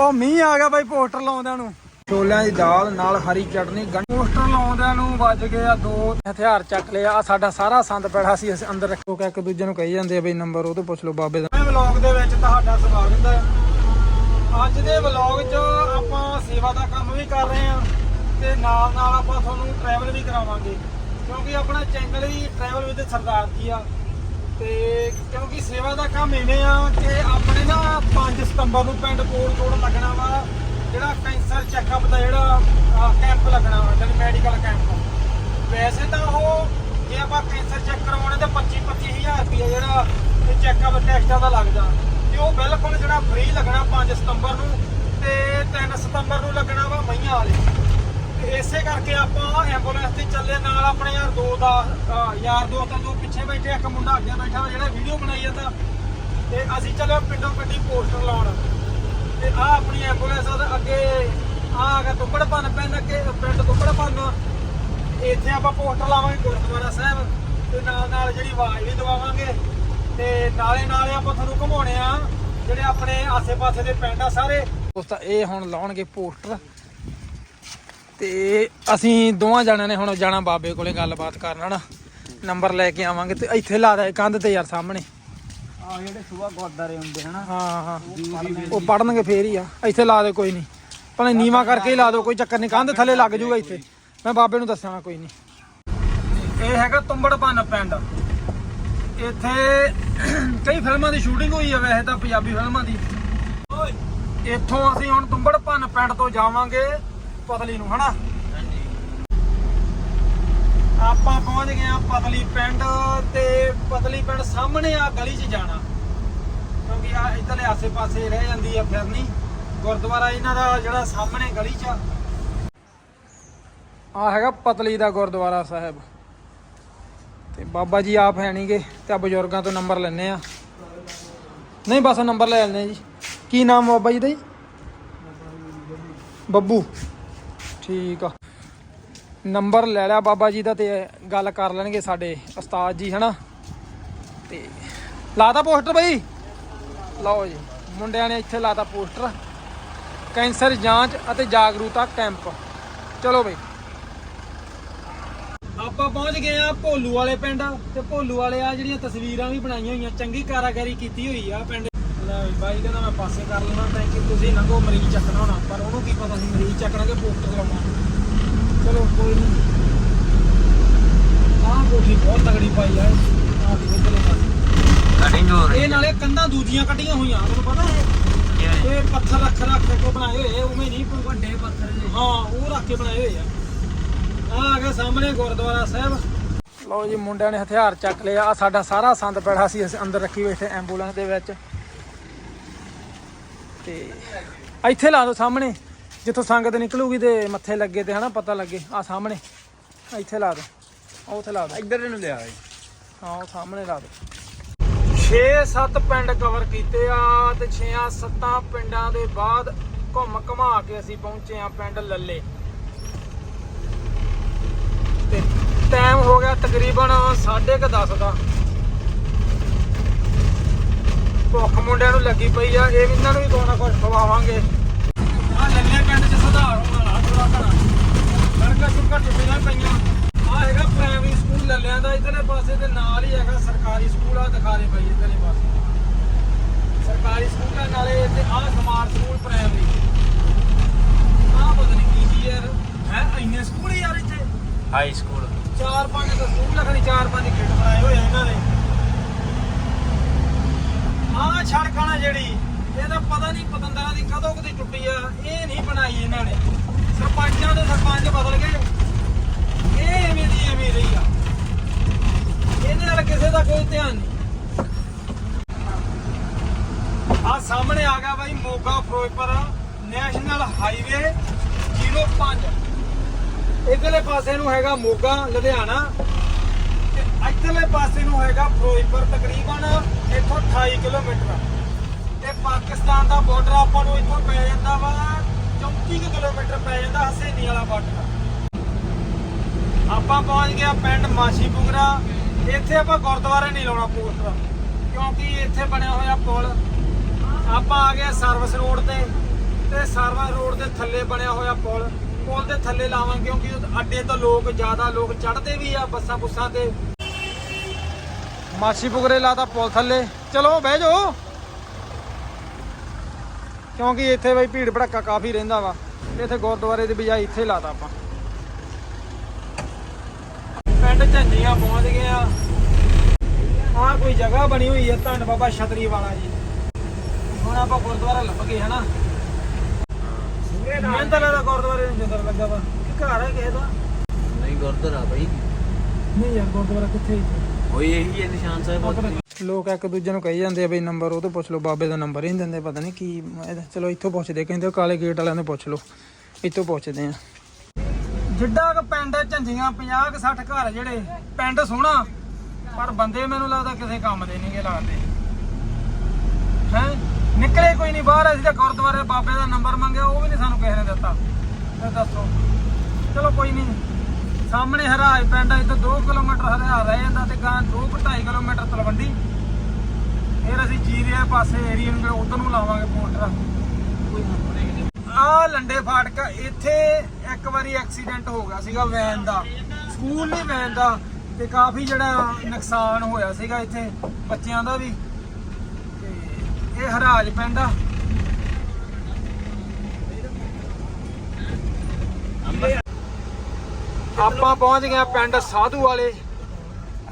ਉਹ ਮੀਂਹ ਆ ਗਿਆ ਬਾਈ ਪੋਸਟਰ ਲਾਉਂਦਿਆਂ ਨੂੰ। ਛੋਲਿਆਂ ਦੀ ਦਾਲ ਨਾਲ ਹਰੀ ਚਟਨੀ ਪੋਸਟਰ ਲਾਉਂਦਿਆਂ ਨੂੰ ਵੱਜ ਗਏ ਆ ਦੋ, ਹਥਿਆਰ ਚੱਕ ਲਿਆ ਆ। ਸਾਡਾ ਸਾਰਾ ਸੰਦ ਪੈੜਾ ਸੀ, ਅਸੀਂ ਅੰਦਰ ਰੱਖੋ ਕਿ ਇੱਕ ਦੂਜੇ ਨੂੰ ਕਹੀ ਜਾਂਦੇ ਆ ਬਈ ਨੰਬਰ ਉਹ ਤੋਂ ਪੁੱਛ ਲਓ ਬਾਬੇ ਦਾ। ਵਲੌਗ ਦੇ ਵਿੱਚ ਤੁਹਾਡਾ ਸਵਾਗਤ ਹੈ। ਅੱਜ ਦੇ ਵਲੌਗ 'ਚ ਆਪਾਂ ਸੇਵਾ ਦਾ ਕੰਮ ਵੀ ਕਰ ਰਹੇ ਹਾਂ ਤੇ ਨਾਲ ਨਾਲ ਆਪਾਂ ਤੁਹਾਨੂੰ ਟਰੈਵਲ ਵੀ ਕਰਾਵਾਂਗੇ। ਕਿਉਂਕਿ ਆਪਣਾ ਚੈਨਲ ਵੀ ਟਰੈਵਲ ਵਿਦ ਸਰਦਾਰ ਜੀ ਆ। ਤੇ ਕਿਉਂਕਿ ਸੇਵਾ ਦਾ ਕੰਮ ਇਵੇਂ ਆ ਕਿ ਆਪਣੇ ਨਾ 5 ਸਤੰਬਰ ਨੂੰ ਪਿੰਡ ਕੋਲ ਕੋਲ ਲੱਗਣਾ ਵਾ, ਜਿਹੜਾ ਕੈਂਸਰ ਚੈੱਕਅਪ ਦਾ ਜਿਹੜਾ ਕੈਂਪ ਲੱਗਣਾ ਵਾ, ਜਿਹੜਾ ਮੈਡੀਕਲ ਕੈਂਪ ਵੈਸੇ ਤਾਂ ਉਹ ਜੇ ਆਪਾਂ ਕੈਂਸਰ ਚੈੱਕ ਕਰਵਾਉਣੇ ਤਾਂ 25 25000 ਰੁਪਏ ਜਿਹੜਾ ਚੈੱਕਅਪ ਟੈਸਟਾਂ ਦਾ ਲੱਗਦਾ। ਤੇ ਉਹ ਬਿਲਕੁਲ ਜਿਹੜਾ ਫ੍ਰੀ ਲੱਗਣਾ 5 ਸਤੰਬਰ ਨੂੰ ਤੇ 3 ਸਤੰਬਰ ਨੂੰ ਲੱਗਣਾ ਵਾ ਮਈਆਂ ਵਾਲੇ। ਇਸੇ ਕਰਕੇ ਆਪਾਂ ਐਂਬੂਲੈਂਸ ਤੇ ਚੱਲੇ, ਨਾਲ ਆਪਣੇ ਯਾਰ ਦੋ ਦਾ ਯਾਰ ਦੋਸਤਾਂ ਤੋਂ ਪਿੱਛੇ ਬੈਠੇ ਇੱਕ ਮੁੰਡਾ ਅੱਗੇ ਬੈਠਾ ਵਾ ਜਿਹੜਾ ਵੀਡੀਓ ਬਣਾਈ ਜਾਂਦਾ ਤੇ। ਅਸੀਂ ਚੱਲੇ ਪਿੰਡੋਂ ਪਿੰਡੀ ਪੋਸਟਰ ਲਾਉਣ। ਤੇ ਆ ਆਪਣੀ ਐਂਬੂਲੈਂਸ ਆ ਅੱਗੇ ਆ ਆ ਗਿਆ ਤੁੱਪੜ ਅੱਗੇ, ਪਿੰਡ ਤੁੱਪੜ ਭੰਨ ਇੱਥੇ ਆਪਾਂ ਪੋਸਟਰ ਲਾਵਾਂਗੇ ਗੁਰਦੁਆਰਾ ਸਾਹਿਬ, ਤੇ ਨਾਲ ਨਾਲ ਜਿਹੜੀ ਆਵਾਜ਼ ਵੀ ਦਵਾਵਾਂਗੇ। ਤੇ ਨਾਲੇ ਨਾਲੇ ਆਪਾਂ ਤੁਹਾਨੂੰ ਘੁਮਾਉਣੇ ਆ, ਜਿਹੜੇ ਆਪਣੇ ਆਸੇ-ਪਾਸੇ ਦੇ ਪਿੰਡ ਆ ਸਾਰੇ। ਦੋਸਤਾ, ਇਹ ਹੁਣ ਲਾਉਣਗੇ ਪੋਸਟਰ। ਤੇ ਅਸੀਂ ਦੋਵਾਂ ਜਣਿਆਂ ਨੇ ਹੁਣ ਜਾਣਾ ਬਾਬੇ ਕੋਲੇ ਗੱਲਬਾਤ ਕਰਨ ਹਨਾ? ਨੰਬਰ ਲੈ ਕੇ ਆਵਾਂਗੇ ਤੇ ਇੱਥੇ ਲਾ ਦੇ ਕੰਧ ਤੇ ਯਾਰ ਸਾਹਮਣੇ। ਆ ਜਿਹੜੇ ਸੁਬਾ ਗੁਰਦਾਰੇ ਹੁੰਦੇ ਹਨਾ? ਹਾਂ ਹਾਂ। ਉਹ ਪੜਨਗੇ ਫੇਰ ਹੀ ਆ। ਇੱਥੇ ਲਾ ਦੇ ਕੋਈ ਨਹੀਂ। ਭਾਵੇਂ ਨੀਵਾ ਕਰਕੇ ਹੀ ਲਾ ਦਿਓ ਕੋਈ ਚੱਕਰ ਨਹੀਂ। ਕੰਧ ਥੱਲੇ ਲੱਗ ਜੂਗਾ ਇੱਥੇ। ਮੈਂ ਬਾਬੇ ਨੂੰ ਦੱਸਾਂਗਾ ਕੋਈ ਨਹੀਂ। ਇਹ ਹੈਗਾ ਤੁੰਬੜਪਨ ਪਿੰਡ। ਇੱਥੇ ਕਈ ਫਿਲਮਾਂ ਦੀ ਸ਼ੂਟਿੰਗ ਹੋਈ ਆ ਵੈਸੇ ਤਾਂ ਪੰਜਾਬੀ ਫਿਲਮਾਂ ਦੀ। ਇੱਥੋਂ ਅਸੀਂ ਹੁਣ ਤੁੰਬੜਪਨ ਪਿੰਡ ਤੋਂ ਜਾਵਾਂਗੇ। ਪਤਲੀ ਨੂੰ, ਹਨਾ? ਆਪਾਂ ਪਹੁੰਚ ਗਏ ਆ ਪਤਲੀ ਪਿੰਡ ਤੇ ਪਤਲੀ ਪਿੰਡ ਸਾਹਮਣੇ ਆ ਗਲੀ 'ਚ ਜਾਣਾ। ਕਿਉਂਕਿ ਆ ਇਧਰਲੇ ਆਸੇ-ਪਾਸੇ ਰਹਿ ਜਾਂਦੀ ਆ ਫਿਰਨੀ। ਗੁਰਦੁਆਰਾ ਇਹਨਾਂ ਦਾ ਜਿਹੜਾ ਸਾਹਮਣੇ ਗਲੀ 'ਚ ਆ। ਆ ਹੈਗਾ ਪਤਲੀ ਦਾ ਗੁਰਦੁਆਰਾ ਸਾਹਿਬ। ਤੇ ਬਾਬਾ ਜੀ ਆਪ ਹੈ ਨਹੀਂਗੇ ਤੇ ਆ ਬਜ਼ੁਰਗਾਂ ਤੋਂ ਨੰਬਰ ਲੈਣੇ ਆ। ਨਹੀਂ, ਬਸ ਨੰਬਰ ਲੈ ਲੈਣੇ ਜੀ। ਕੀ ਨਾਮ ਬਾਬਾ ਜੀ ਦਾ ਜੀ? ਬੱਬੂ। ਠੀਕ ਆ। ਨੰਬਰ ਲੈ ਲਿਆ ਬਾਬਾ ਜੀ ਦਾ ਤੇ ਗੱਲ ਕਰ ਲੈਣਗੇ ਸਾਡੇ ਉਸਤਾਦ ਜੀ, ਹਨਾ? ਤੇ ਲਾਤਾ ਪੋਸਟਰ ਬਈ? ਲਓ ਜੀ, ਮੁੰਡਿਆਂ ਨੇ ਇੱਥੇ ਲਾਤਾ ਪੋਸਟਰ। ਕੈਂਸਰ ਜਾਂਚ ਅਤੇ ਜਾਗਰੂਕਤਾ ਕੈਂਪ। ਚਲੋ ਬਈ। ਆਪਾਂ ਪਹੁੰਚ ਗਏ ਆ ਭੋਲੂ ਵਾਲੇ ਪਿੰਡ ਤੇ ਭੋਲੂ ਵਾਲੇ ਆ ਜਿਹੜੀਆਂ ਤਸਵੀਰਾਂ ਵੀ ਬਣਾਈਆਂ ਹੋਈਆਂ, ਚੰਗੀ ਕਾਰਾਗਰੀ ਕੀਤੀ ਹੋਈ ਆ ਪਿੰਡ ਲੈ ਵੀ ਬਾਈ ਕਹਿੰਦਾ ਮੈਂ ਪਾਸੇ ਕਰ ਲੈਣਾ ਤਾਂ ਕਿ ਤੁਸੀਂ ਲੰਘੋ ਮਰੀਜ਼ ਚੱਕਣਾ ਹੋਣਾ ਪਰ ਉਹਨੂੰ ਕੀ ਪਤਾ ਸੀ ਮਰੀਜ਼ ਚੱਕਣਾ ਕਿ ਪੋਸਟਰ ਲਾਉਣਾ ਚਲੋ ਕੋਈ ਨਹੀਂ ਆਹ ਕੋਠੀ ਬਹੁਤ ਤਗੜੀ ਪਾਈ ਆ ਆਹ ਦੀ ਉਧਰਲੇ ਪਾਸੇ ਕਟਿੰਗ ਹੋ ਇਹ ਨਾਲੇ ਕੰਧਾਂ ਦੂਜੀਆਂ ਕੱਢੀਆਂ ਹੋਈਆਂ ਤੁਹਾਨੂੰ ਪਤਾ ਹੈ? ਇਹ ਪੱਥਰ ਰੱਖ ਰੱਖ ਕੇ ਬਣਾਏ ਹੋਏ ਆ, ਉਵੇਂ ਨਹੀਂ ਕੋਈ ਵੱਡੇ ਪੱਥਰ ਜਿਹੇ। ਹਾਂ ਉਹ ਰੱਖ ਕੇ ਬਣਾਏ ਹੋਏ ਆ। ਆ ਆ ਗਿਆ ਸਾਹਮਣੇ ਗੁਰਦੁਆਰਾ ਸਾਹਿਬ। ਲਓ ਜੀ ਮੁੰਡਿਆਂ ਨੇ ਹਥਿਆਰ ਚੱਕ ਲਿਆ ਆ। ਸਾਡਾ ਸਾਰਾ ਸੰਦ ਪੈੜਾ ਸੀ ਅਸੀਂ ਅੰਦਰ ਰੱਖੀ ਬੈਠੇ ਐਂਬੂਲੈਂਸ ਦੇ ਵਿੱਚ। ਤੇ ਇੱਥੇ ਲਾ ਦਿਓ ਸਾਹਮਣੇ ਜਿੱਥੋਂ ਸੰਗਤ ਨਿਕਲੂਗੀ ਤੇ ਮੱਥੇ ਲੱਗੇ ਤੇ ਹਨਾ ਪਤਾ ਲੱਗੇ ਆ ਸਾਹਮਣੇ ਇੱਥੇ ਲਾ ਦਿਓ ਉਹ ਉੱਥੇ ਲਾ ਦਿਓ ਇੱਧਰ ਨੂੰ ਲਿਆ ਹਾਂ ਉਹ ਸਾਹਮਣੇ ਲਾ ਦਿਓ 6-7 ਪਿੰਡ ਕਵਰ ਕੀਤੇ ਆ ਤੇ 6-7 ਪਿੰਡਾਂ ਦੇ ਬਾਅਦ ਘੁੰਮ ਘਮਾ ਕੇ ਅਸੀਂ ਪਹੁੰਚੇ ਆ ਪਿੰਡ ਲੱਲੇ। ਤੇ ਟਾਈਮ ਹੋ ਗਿਆ ਤਕਰੀਬਨ 10:30 ਦਾ। ਭੁੱਖ ਮੁੰਡਿਆਂ ਨੂੰ ਲੱਗੀ ਪਈ ਆ ਇਹ ਵੀ ਇਹਨਾਂ ਨੂੰ ਵੀ ਕੋਈ ਨਾ ਕੁਝ ਖਵਾਵਾਂਗੇ। ਆ ਲੱਲੇ ਪਿੰਡ 'ਚ ਸੁਧਾਰ ਹੋਣ ਵਾਲਾ ਥੋੜਾ ਘਣਾ। ਸੜਕਾਂ ਸੁੱਕਾ ਟੁੱਟੀਆਂ ਪਈਆਂ। ਆ ਹੈਗਾ ਪ੍ਰਾਇਮਰੀ ਸਕੂਲ ਲੱਲਿਆਂ ਦਾ ਇਧਰਲੇ ਪਾਸੇ ਤੇ ਨਾਲ ਹੀ ਹੈਗਾ ਸਰਕਾਰੀ ਸਕੂਲ ਆ ਦਿਖਾ ਦੇ ਪਈ ਇਧਰਲੇ ਪਾਸੇ। ਸਰਕਾਰੀ ਸਕੂਲ ਆ ਨਾਲੇ ਤੇ ਆ ਸਮਾਰਟ ਸਕੂਲ ਪ੍ਰਾਇਮਰੀ ਆ ਪਤਾ ਨਹੀਂ ਕੀ ਚੀਜ਼ ਯਾਰ ਹੈ ਇੰਨੇ ਸਕੂਲ ਹੀ ਯਾਰ ਇੱਥੇ? ਹਾਈ ਸਕੂਲ ਚਾਰ ਪੰਜ ਤਾਂ ਸਕੂਲ ਲੱਗਣੀ ਚਾਰ ਪੰਜ ਗੇਟ ਬਣਾਏ ਹੋਏ ਆ ਇਹਨਾਂ ਨੇ ਆਹ ਸੜਕ ਨਾ ਜਿਹੜੀ, ਇਹਦਾ ਪਤਾ ਨਹੀਂ ਪਤੰਦਰਾਂ ਦੀ ਕਦੋਂ ਕਦੀ ਟੁੱਟੀ ਆ, ਇਹ ਨਹੀਂ ਬਣਾਈ ਇਹਨਾਂ ਨੇ। ਸਰਪੰਚਾਂ ਦੇ ਸਰਪੰਚ ਬਦਲ ਗਏ। ਇਹ ਐਵੇਂ ਦੀ ਐਵੇਂ ਰਹੀ ਆ। ਇਹਦੇ ਨਾਲ ਕਿਸੇ ਦਾ ਕੋਈ ਧਿਆਨ ਨਹੀਂ। ਆ ਸਾਹਮਣੇ ਆ ਗਿਆ ਬਾਈ ਮੋਗਾ ਫਿਰੋਜ਼ਪੁਰ ਨੈਸ਼ਨਲ ਹਾਈਵੇ 05 ਇਧਰਲੇ ਪਾਸੇ ਨੂੰ ਹੈਗਾ ਮੋਗਾ, ਲੁਧਿਆਣਾ। ਤੇ ਪਾਸੇ ਨੂੰ ਹੈਗਾ ਫਿਰੋਜ਼ਪੁਰ, ਤਕਰੀਬਨ ਇੱਥੋਂ 28 ਕਿਲੋਮੀਟਰ। ਤੇ ਪਾਕਿਸਤਾਨ ਦਾ ਬਾਰਡਰ ਆਪਾਂ ਨੂੰ ਇੱਥੋਂ ਪੈ ਜਾਂਦਾ ਵਾ 34 ਕੁ ਕਿਲੋਮੀਟਰ ਪੈ ਜਾਂਦਾ ਹਸੇਨੀ ਵਾਲਾ ਬਾਰਡਰ ਆਪਾਂ ਪਹੁੰਚ ਗਿਆ ਪਿੰਡ ਮਾਸੀ ਪੁਗਰਾ। ਇੱਥੇ ਆਪਾਂ ਗੁਰਦੁਆਰੇ ਨਹੀਂ ਲਾਉਣਾ ਪੋਸਟਰ ਕਿਉਂਕਿ ਇੱਥੇ ਬਣਿਆ ਹੋਇਆ ਪੁਲ। ਆਪਾਂ ਆ ਗਏ ਸਰਵਿਸ ਰੋਡ ਤੇ ਤੇ ਸਾਰਵਾ ਰੋਡ ਦੇ ਥੱਲੇ ਬਣਿਆ ਹੋਇਆ ਪੁਲ। ਪੁਲ ਦੇ ਥੱਲੇ ਲਾਵਾਂਗੇ ਕਿਉਂਕਿ ਅੱਡੇ ਤੋਂ ਲੋਕ ਜ਼ਿਆਦਾ ਲੋਕ ਚੜ੍ਹਦੇ ਵੀ ਆ ਬੱਸਾਂ ਬੁੱਸਾਂ ਤੇ। ਮਾਛੀ ਪੁਗਰੇ ਲਾਤਾ ਪੁਲ ਥੱਲੇ। ਚਲੋ ਬਹਿ ਜਾਓ। ਕਿਉਂਕਿ ਇੱਥੇ ਬਈ ਭੀੜ ਭੜੱਕਾ ਕਾਫੀ ਰਹਿੰਦਾ ਵਾ। ਇੱਥੇ ਗੁਰਦੁਆਰੇ ਦੀ ਬਜਾਏ ਇੱਥੇ ਲਾਤਾ ਆਪਾਂ। ਪਿੰਡ ਝੰਜੀਆਂ ਪਹੁੰਚ ਗਏ ਆ। ਆਹ ਕੋਈ ਜਗ੍ਹਾ ਬਣੀ ਹੋਈ ਹੈ ਧੰਨ ਬਾਬਾ ਛਤਰੀ ਵਾਲਾ ਜੀ। ਹੁਣ ਆਪਾਂ ਗੁਰਦੁਆਰਾ ਲੱਭ ਗਏ ਹਨਾ ਮੈਨੂੰ ਤਾਂ ਲੱਗਦਾ ਗੁਰਦੁਆਰੇ ਨੂੰ ਜਿੰਦਰ ਲੱਗਾ ਵਾ। ਕਿ ਘਰ ਹੈ ਕਿਸੇ ਦਾ? ਨਹੀਂ ਗੁਰਦੁਆਰਾ ਬਈ। ਨਹੀਂ ਯਾਰ ਗੁਰਦੁਆਰਾ ਕਿੱਥੇ? ਓਏ ਇਹੀ ਹੈ ਨਿਸ਼ਾਨ ਸਾਹਿਬ। ਲੋਕ ਇੱਕ ਦੂਜੇ ਨੂੰ ਕਹੀ ਜਾਂਦੇ ਆ ਬਈ ਨੰਬਰ ਉਹ ਤੋਂ ਪੁੱਛ ਲਓ, ਬਾਬੇ ਦਾ ਨੰਬਰ ਹੀ ਨਹੀਂ ਦਿੰਦੇ, ਪਤਾ ਨਹੀਂ ਕੀ ਇਹਦਾ- ਚਲੋ ਇੱਥੋਂ ਪੁੱਛਦੇ, ਕਹਿੰਦੇ ਕਾਲੇ ਗੇਟ ਵਾਲਿਆਂ ਤੋਂ ਪੁੱਛ ਲਓ, ਇੱਥੋਂ ਪੁੱਛਦੇ ਆ। ਜਿੱਡਾ ਕ ਪਿੰਡ ਝੰਜੀਆਂ 50 ਕੁ 60 ਘਰ ਜਿਹੜੇ, ਪਿੰਡ ਸੋਹਣਾ, ਪਰ ਬੰਦੇ ਮੈਨੂੰ ਲੱਗਦਾ ਕਿਸੇ ਕੰਮ ਦੇ ਨਹੀਂਗੇ ਲੱਗਦੇ ਹੈ? ਨਿਕਲੇ ਕੋਈ ਨਹੀਂ ਬਾਹਰ, ਅਸੀਂ ਤਾਂ ਗੁਰਦੁਆਰੇ ਬਾਬੇ ਦਾ ਨੰਬਰ ਮੰਗਿਆ, ਉਹ ਵੀ ਨਹੀਂ ਸਾਨੂੰ ਕਿਸੇ ਨੇ ਦਿੱਤਾ। ਤੇ ਦੱਸੋ। ਚਲੋ ਕੋਈ ਨਹੀਂ। ਸਾਹਮਣੇ ਹਰਾਜ ਪਿੰਡ ਇੱਥੇ 2 ਕਿਲੋਮੀਟਰ ਹਰਿਆਰ ਰਹਿ ਜਾਂਦਾ ਤੇ ਗਾਂ 2.5 ਕਿਲੋਮੀਟਰ ਤਲਵੰਡੀ। ਫਿਰ ਅਸੀਂ ਜੀਰੇ ਪਾਸੇ ਏਰੀਆ ਨੂੰ ਉਧਰ ਨੂੰ ਲਾਵਾਂਗੇ ਪੋਸਟਰ ਆ ਲੰਡੇ ਫਾਟਕ ਇੱਥੇ ਇੱਕ ਵਾਰੀ ਐਕਸੀਡੈਂਟ ਹੋ ਗਿਆ ਸੀਗਾ ਵੈਨ ਦਾ। ਸਕੂਲ ਨਹੀਂ ਵੈਨ ਦਾ ਤੇ ਕਾਫੀ ਜਿਹੜਾ ਨੁਕਸਾਨ ਹੋਇਆ ਸੀਗਾ ਇੱਥੇ ਬੱਚਿਆਂ ਦਾ ਵੀ। ਤੇ ਇਹ ਹਰਾਜ ਪਿੰਡ ਆ। ਆਪਾਂ ਪਹੁੰਚ ਗਏ ਪਿੰਡ ਸਾਧੂ ਵਾਲੇ।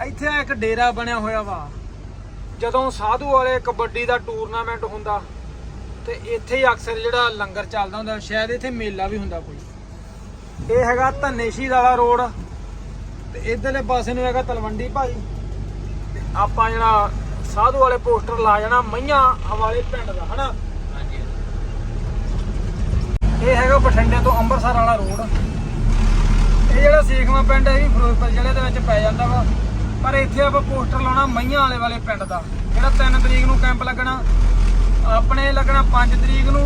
ਇੱਥੇ ਇੱਕ ਡੇਰਾ ਬਣਿਆ ਹੋਇਆ ਵਾ। ਜਦੋਂ ਸਾਧੂ ਵਾਲੇ ਕਬੱਡੀ ਦਾ ਟੂਰਨਾਮੈਂਟ ਹੁੰਦਾ ਤੇ ਇੱਥੇ ਹੀ ਅਕਸਰ ਜਿਹੜਾ ਲੰਗਰ ਚੱਲਦਾ ਹੁੰਦਾ ਸ਼ਾਇਦ ਇੱਥੇ ਮੇਲਾ ਵੀ ਹੁੰਦਾ ਕੋਈ। ਇਹ ਹੈਗਾ ਧਨੇਸ਼ੀ ਵਾਲਾ ਰੋਡ। ਤੇ ਇਧਰਲੇ ਪਾਸੇ ਨੂੰ ਹੈਗਾ ਤਲਵੰਡੀ ਭਾਈ। ਤੇ ਆਪਾਂ ਜਿਹੜਾ ਸਾਧੂ ਵਾਲੇ ਪੋਸਟਰ ਲਾ ਜਾਣਾ ਮਈਆਂ ਹਵਾਲੇ ਪਿੰਡ ਦਾ ਹਨਾ? ਹਾਂਜੀ। ਇਹ ਹੈਗਾ ਬਠਿੰਡੇ ਤੋਂ ਅੰਮ੍ਰਿਤਸਰ ਵਾਲਾ ਰੋਡ। ਇਹ ਜਿਹੜਾ ਸੇਖਵਾਂ ਪਿੰਡ ਹੈ ਇਹ ਵੀ ਫਿਰੋਜ਼ਪੁਰ ਜ਼ਿਲ੍ਹੇ ਦੇ ਵਿੱਚ ਪੈ ਜਾਂਦਾ ਵਾ। ਪਰ ਇੱਥੇ ਆਪਾਂ ਪੋਸਟਰ ਲਾਉਣਾ ਮਈਆਂ ਵਾਲੇ ਵਾਲੇ ਪਿੰਡ ਦਾ। ਜਿਹੜਾ 3 ਤਰੀਕ ਨੂੰ ਕੈਂਪ ਲੱਗਣਾ ਆਪਣੇ ਲੱਗਣਾ 5 ਤਰੀਕ ਨੂੰ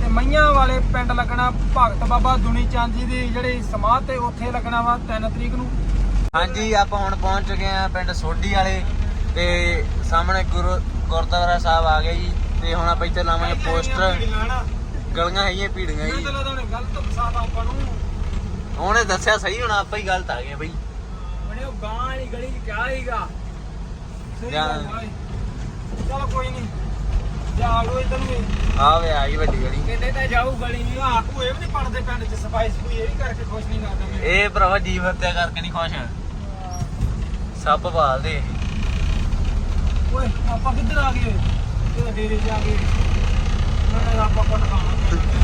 ਤੇ ਮਈਆਂ ਵਾਲੇ ਪਿੰਡ ਲੱਗਣਾ ਭਗਤ ਬਾਬਾ ਦੁਨੀ ਚੰਦ ਜੀ ਦੀ ਜਿਹੜੀ ਸਮਾਧ ਤੇ ਉੱਥੇ ਲੱਗਣਾ ਵਾ 3 ਤਰੀਕ ਨੂੰ। ਹਾਂਜੀ ਆਪਾਂ ਹੁਣ ਪਹੁੰਚ ਚੁੱਕੇ ਆ ਪਿੰਡ ਸੋਢੀ ਵਾਲੇ ਤੇ ਸਾਹਮਣੇ ਗੁਰੂ ਗੁਰਦੁਆਰਾ ਸਾਹਿਬ ਆ ਗਏ ਜੀ ਤੇ ਹੁਣ ਆਪਾਂ ਇੱਥੇ ਲਾਵਾਂਗੇ ਪੋਸਟਰ। ਗਲੀਆਂ ਹੈਗੀਆਂ ਭੀੜੀਆਂ ਜੀ। ਗਲਤ ਫਸਾਤਾ ਆਪਾਂ ਨੂੰ। ਉਹਨੇ ਦੱਸਿਆ ਸਹੀ ਹੁਣ ਆਪਾਂ ਹੀ ਗਲਤ ਆ ਗਏ ਬਈ। ਬਣੇ ਉਹ ਗਾਂ ਵਾਲੀ ਗਲੀ ਚ ਕਿਆ ਹੀਗਾ ਜਾਂ-। ਚਲੋ ਕੋਈ ਨਹੀਂ ਜਾ ਲੋ ਇਧਰ ਨੂੰ। ਆ ਵੇ ਆ ਗਈ ਵੱਡੀ ਗਲੀ। ਕਹਿੰਦੇ ਤਾਂ ਜਾਊ ਗਲੀ ਨਹੀਂ ਆ ਕੋਈ ਇਹ ਵੀ ਨਹੀਂ ਪੜਦੇ ਪਿੰਡ ਚ ਸਫ਼ਾਈ ਸਫੂਈ ਇਹ ਵੀ ਕਰਕੇ ਖੁਸ਼ ਨਹੀਂ ਕਰਦਾ ਮੈਂ ਇਹ ਭਰਾਵਾ ਜੀਵ ਹੱਤਿਆ ਕਰਕੇ ਨਹੀਂ ਖੁਸ਼। ਸੱਪ ਪਾਲਦੇ ਓਏ ਆਪਾਂ ਕਿੱਧਰ ਆ ਗਏ? ਤੇ ਡੇਰੇ ਆ ਗਏ? ਮੈਂ ਆਪਾਂ ਕੋਲ ਖਾਣਾ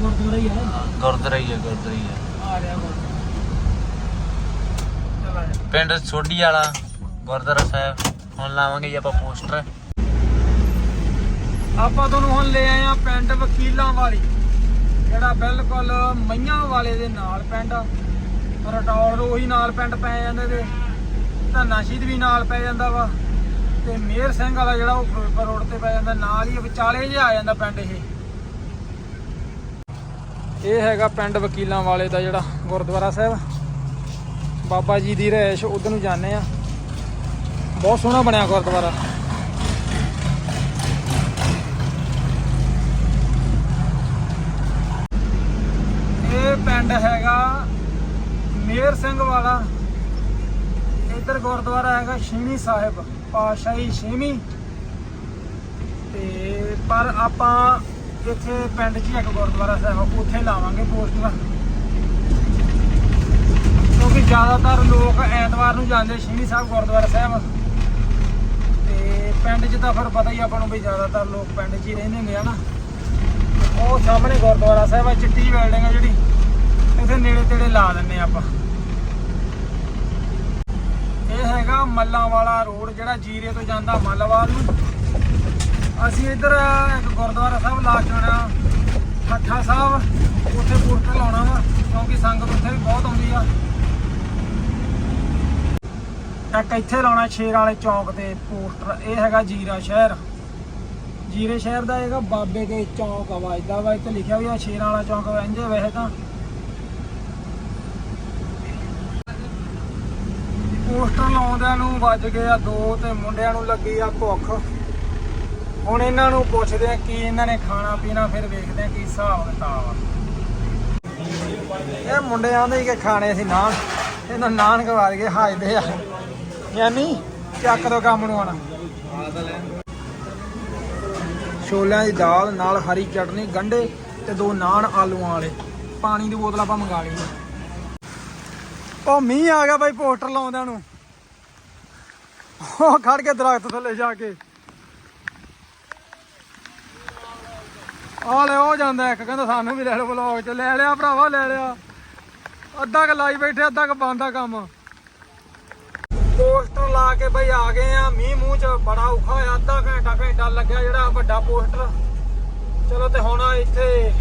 ਗੁਰਦੁਆਰਾ ਹੀ ਹੈ ਗੁਰਦੁਆਰਾ ਹੀ ਹੈ ਗੁਰਦੁਆਰਾ ਹੀ ਹੈ ਆ ਰਿਹਾ ਗੁਰਦੁਆਰਾ। ਚਲ ਆ ਜਾ। ਪਿੰਡ ਸੋਢੀ ਵਾਲਾ ਗੁਰਦੁਆਰਾ ਸਾਹਿਬ। ਹੁਣ ਲਾਵਾਂਗੇ ਜੀ ਆਪਾਂ ਪੋਸਟਰ। ਆਪਾਂ ਤੁਹਾਨੂੰ ਹੁਣ ਲੈ ਆਏ ਆ ਪਿੰਡ ਵਕੀਲਾਂ ਵਾਲੀ ਜਿਹੜਾ ਬਿਲਕੁਲ ਮਈਆਂ ਵਾਲੇ ਦੇ ਨਾਲ ਪਿੰਡ ਰਟੌਰ ਰੋਹੀ ਨਾਲ ਪਿੰਡ ਪੈ ਜਾਂਦੇ ਤੇ ਧੰਨਾ ਸ਼ਹੀਦ ਵੀ ਨਾਲ ਪੈ ਜਾਂਦਾ ਵਾ। ਤੇ ਮੇਰ ਸਿੰਘ ਵਾਲਾ ਜਿਹੜਾ ਉਹ ਫਿਰੋਜ਼ਪੁਰ ਰੋਡ ਤੇ ਪੈ ਜਾਂਦਾ ਨਾਲ ਹੀ ਵਿਚਾਲੇ ਜਿਹਾ ਆ ਜਾਂਦਾ ਪਿੰਡ ਇਹ। ਇਹ ਹੈਗਾ ਪਿੰਡ ਵਕੀਲਾਂ ਵਾਲੇ ਦਾ ਜਿਹੜਾ ਗੁਰਦੁਆਰਾ ਸਾਹਿਬ। ਬਾਬਾ ਜੀ ਦੀ ਰਹਿਸ਼ ਉਧਰ ਨੂੰ ਜਾਂਦੇ ਆ ਬਹੁਤ ਸੋਹਣਾ ਬਣਿਆ ਗੁਰਦੁਆਰਾ। ਇਹ ਪਿੰਡ ਹੈਗਾ ਮੇਰ ਸਿੰਘ ਵਾਲਾ। ਇੱਧਰ ਗੁਰਦੁਆਰਾ ਹੈਗਾ ਛੇਵੀਂ ਸਾਹਿਬ ਪਾਸ਼ਾਹੀ ਛੇਵੀਂ। ਤੇ ਪਰ ਆਪਾਂ ਇੱਥੇ ਪਿੰਡ 'ਚ ਹੀ ਇੱਕ ਗੁਰਦੁਆਰਾ ਸਾਹਿਬ ਉੱਥੇ ਲਾਵਾਂਗੇ ਪੋਸਟਰ ਕਿਉਂਕਿ ਜ਼ਿਆਦਾਤਰ ਲੋਕ ਐਤਵਾਰ ਨੂੰ ਜਾਂਦੇ ਛੇਵੀਂ ਸਾਹਿਬ ਗੁਰਦੁਆਰਾ ਸਾਹਿਬ। ਤੇ ਪਿੰਡ 'ਚ ਤਾਂ ਫਿਰ ਪਤਾ ਹੀ ਆਪਾਂ ਨੂੰ ਵੀ ਜ਼ਿਆਦਾਤਰ ਲੋਕ ਪਿੰਡ 'ਚ ਹੀ ਰਹਿੰਦੇ ਨੇ। ਹਨਾ ਉਹ ਸਾਹਮਣੇ ਗੁਰਦੁਆਰਾ ਸਾਹਿਬ ਆ, ਚਿੱਟੀ ਬਿਲਡਿੰਗ ਆ ਜਿਹੜੀ। ਇੱਥੇ ਨੇੜੇ ਤੇੜੇ ਲਾ ਦਿੰਨੇ ਆਪਾਂ। ਇਹ ਹੈਗਾ ਮੱਲਾਂ ਵਾਲਾ ਰੋਡ ਜਿਹੜਾ ਜੀਰੇ ਤੋਂ ਜਾਂਦਾ ਮੱਲਵਾਲ ਨੂੰ। ਅਸੀਂ ਇੱਧਰ ਇੱਕ ਗੁਰਦੁਆਰਾ ਸਾਹਿਬ ਲਾ ਕੇ ਆਉਣਾ ਠੱਠਾ ਸਾਹਿਬ, ਉੱਥੇ ਪੋਸਟਰ ਲਾਉਣਾ ਵਾ, ਕਿਉਂਕਿ ਸੰਗਤ ਉੱਥੇ ਵੀ ਬਹੁਤ ਆਉਂਦੀ ਆ। ਇੱਕ ਇੱਥੇ ਲਾਉਣਾ ਸ਼ੇਰ ਵਾਲੇ ਚੌਂਕ ਤੇ ਪੋਸਟਰ, ਇਹ ਹੈਗਾ ਜੀਰਾ ਸ਼ਹਿਰ। ਜੀਰੇ ਸ਼ਹਿਰ ਦਾ ਹੈਗਾ ਬਾਬੇ ਦੇ ਚੌਂਕ ਆ ਵੱਜਦਾ ਵਾ, ਇੱਥੇ ਲਿਖਿਆ ਵੀ ਆ, ਸ਼ੇਰਾਂ ਵਾਲਾ ਚੌਂਕ ਵੰਜੇ ਵੈਸੇ ਤਾਂ। ਪੋਸਟਰ ਲਾਉਂਦਿਆਂ ਨੂੰ ਵੱਜ ਗਏ ਆ ਦੋ ਤੇ ਮੁੰਡਿਆਂ ਨੂੰ ਲੱਗੀ ਆ ਭੁੱਖ। ਹੁਣ ਇਹਨਾਂ ਨੂੰ ਪੁੱਛਦੇ ਆ ਕੀ ਇਹਨਾਂ ਨੇ ਖਾਣਾ ਪੀਣਾ, ਫਿਰ ਵੇਖਦੇ ਆ ਕੀ ਹਿਸਾਬ ਕਿਤਾਬ ਆ। ਇਹ ਮੁੰਡੇ ਆਂਦੇ ਕਿ ਖਾਣੇ ਸੀ ਨਾਨ। ਇਹਨਾਂ ਨਾਨ ਖਵਾ ਕੇ ਹਾਜਦੇ ਆ। ਯਾਨੀ ਚੱਕ ਦੋ ਕੰਮ ਨੂੰ ਆਣਾ ਛੋਲਿਆਂ ਦੀ ਦਾਲ ਨਾਲ ਹਰੀ ਚਟਨੀ, ਗੰਢੇ ਤੇ ਦੋ ਨਾਨ ਆਲੂਆਂ ਵਾਲੇ। ਪਾਣੀ ਦੀ ਬੋਤਲ ਆਪਾਂ ਮੰਗਾ ਲਈ। ਉਹ ਮੀਂਹ ਆ ਗਿਆ ਬਾਈ, ਪੋਸਟਰ ਲਾਉਂਦਿਆਂ ਨੂੰ। ਉਹ ਖੜ ਕੇ ਦਰਖਤ ਥੱਲੇ ਜਾ ਕੇ। ਆ ਲੈ, ਉਹ ਜਾਂਦਾ ਇੱਕ, ਕਹਿੰਦਾ ਸਾਨੂੰ ਵੀ ਲੈ ਲਓ ਬਲੌਗ ਚ। ਲੈ ਲਿਆ ਭਰਾਵਾ, ਲੈ ਲਿਆ। ਅੱਧਾ ਕ ਲਾਈ ਬੈਠੇ, ਅੱਧਾ ਕ ਬੰਦਾ ਕੰਮ। ਪੋਸਟਰ ਲਾ ਕੇ ਬਈ ਆ ਗਏ ਆ। ਮੀਂਹ ਮੂੰਹ ਚ ਬੜਾ ਔਖਾ ਹੋਇਆ, ਅੱਧਾ ਘੰਟਾ ਘੰਟਾ ਲੱਗਿਆ ਜਿਹੜਾ ਵੱਡਾ ਪੋਸਟਰ। ਚਲੋ ਤੇ ਹੁਣ ਇੱਥੇ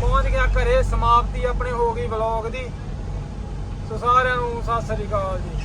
ਪਹੁੰਚ ਗਿਆ ਘਰੇ, ਸਮਾਪਤੀ ਆਪਣੇ ਹੋ ਗਈ ਵਲੌਗ ਦੀ। ਸੋ ਸਾਰਿਆਂ ਨੂੰ ਸਤਿ ਸ੍ਰੀ ਅਕਾਲ ਜੀ।